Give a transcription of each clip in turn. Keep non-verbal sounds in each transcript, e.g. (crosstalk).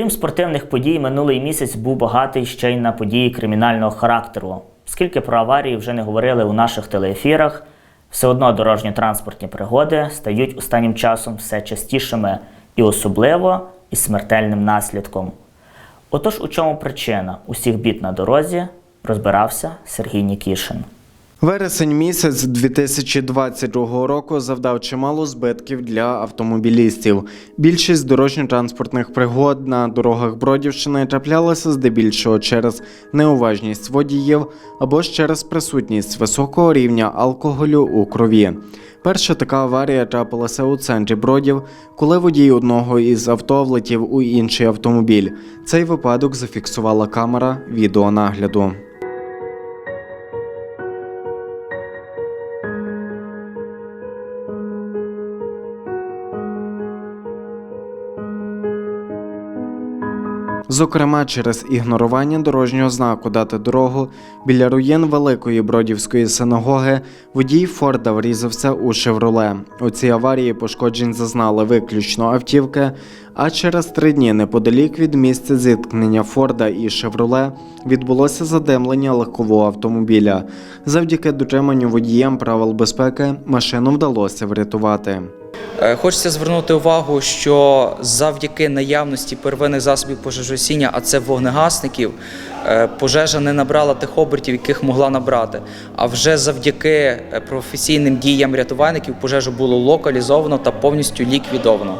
Окрім спортивних подій, минулий місяць був багатий ще й на події кримінального характеру. Скільки про аварії вже не говорили у наших телеефірах, все одно дорожньо-транспортні пригоди стають останнім часом все частішими і особливо із смертельним наслідком. Отож, у чому причина усіх бід на дорозі, розбирався Сергій Нікішин. Вересень місяць 2022 року завдав чимало збитків для автомобілістів. Більшість дорожньо-транспортних пригод на дорогах Бродівщини траплялася здебільшого через неуважність водіїв або ж через присутність високого рівня алкоголю у крові. Перша така аварія трапилася у центрі Бродів, коли водій одного із авто влетів у інший автомобіль. Цей випадок зафіксувала камера відеонагляду. Зокрема, через ігнорування дорожнього знаку дати дорогу біля руїн Великої Бродівської синагоги водій Форда врізався у шевроле. У цій аварії пошкоджень зазнали виключно автівки. А через три дні неподалік від місця зіткнення Форда і Шевроле відбулося задимлення легкового автомобіля. Завдяки дотриманню водієм правил безпеки машину вдалося врятувати. Е, Хочеться звернути увагу, що завдяки наявності первинних засобів пожежогасіння, а це вогнегасників, е, пожежа не набрала тих обертів, яких могла набрати. А вже завдяки е, професійним діям рятувальників пожежу було локалізовано та повністю ліквідовано.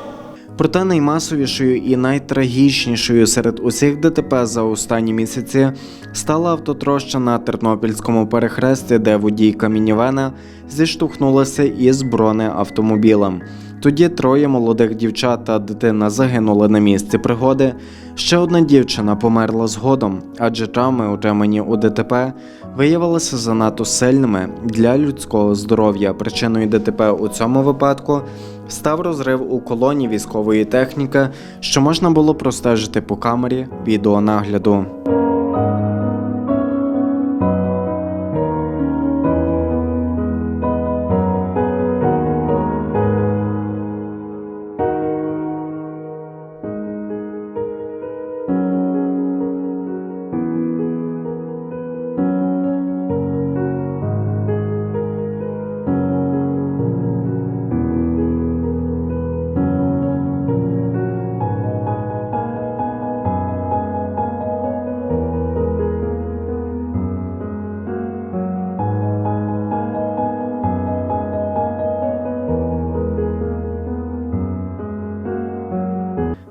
Проте наймасовішою і найтрагічнішою серед усіх ДТП за останні місяці стала автотроща на Тернопільському перехресті, де водійка мінівена зіштовхнулася із бронеавтомобілем. Тоді троє молодих дівчат та дитина загинули на місці пригоди. Ще одна дівчина померла згодом, адже травми, отримані у ДТП, виявилися занадто сильними для людського здоров'я. Причиною ДТП у цьому випадку став розрив у колоні військової техніки, що можна було простежити по камері відеонагляду.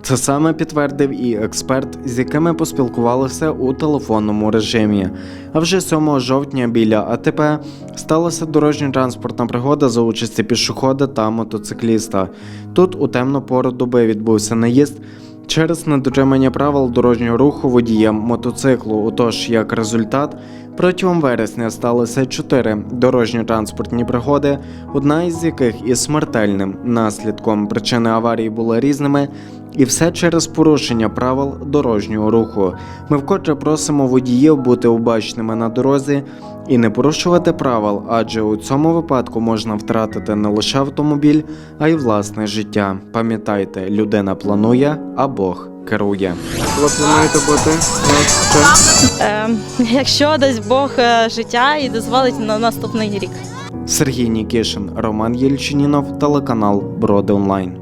Це саме підтвердив і експерт, з якими поспілкувалися у телефонному режимі. А вже 7 жовтня біля АТП сталася дорожньо-транспортна пригода за участі пішохода та мотоцикліста. Тут у темну пору доби відбувся наїзд. Через недотримання правил дорожнього руху водієм мотоциклу. Отож, як результат, протягом вересня сталося чотири дорожньо-транспортні пригоди, одна із яких із смертельним наслідком. Причини аварії були різними, і все через порушення правил дорожнього руху. Ми вкотре просимо водіїв бути обачними на дорозі і не порушувати правил, адже у цьому випадку можна втратити не лише автомобіль, а й власне життя. Пам'ятайте, людина планує, а Бог керує. Ви плануєте бути Е, (laughs) якщо дасть Бог е, життя і дозволить на наступний рік. Сергій Нікішин, Роман Єльчинінов, телеканал Броди Онлайн.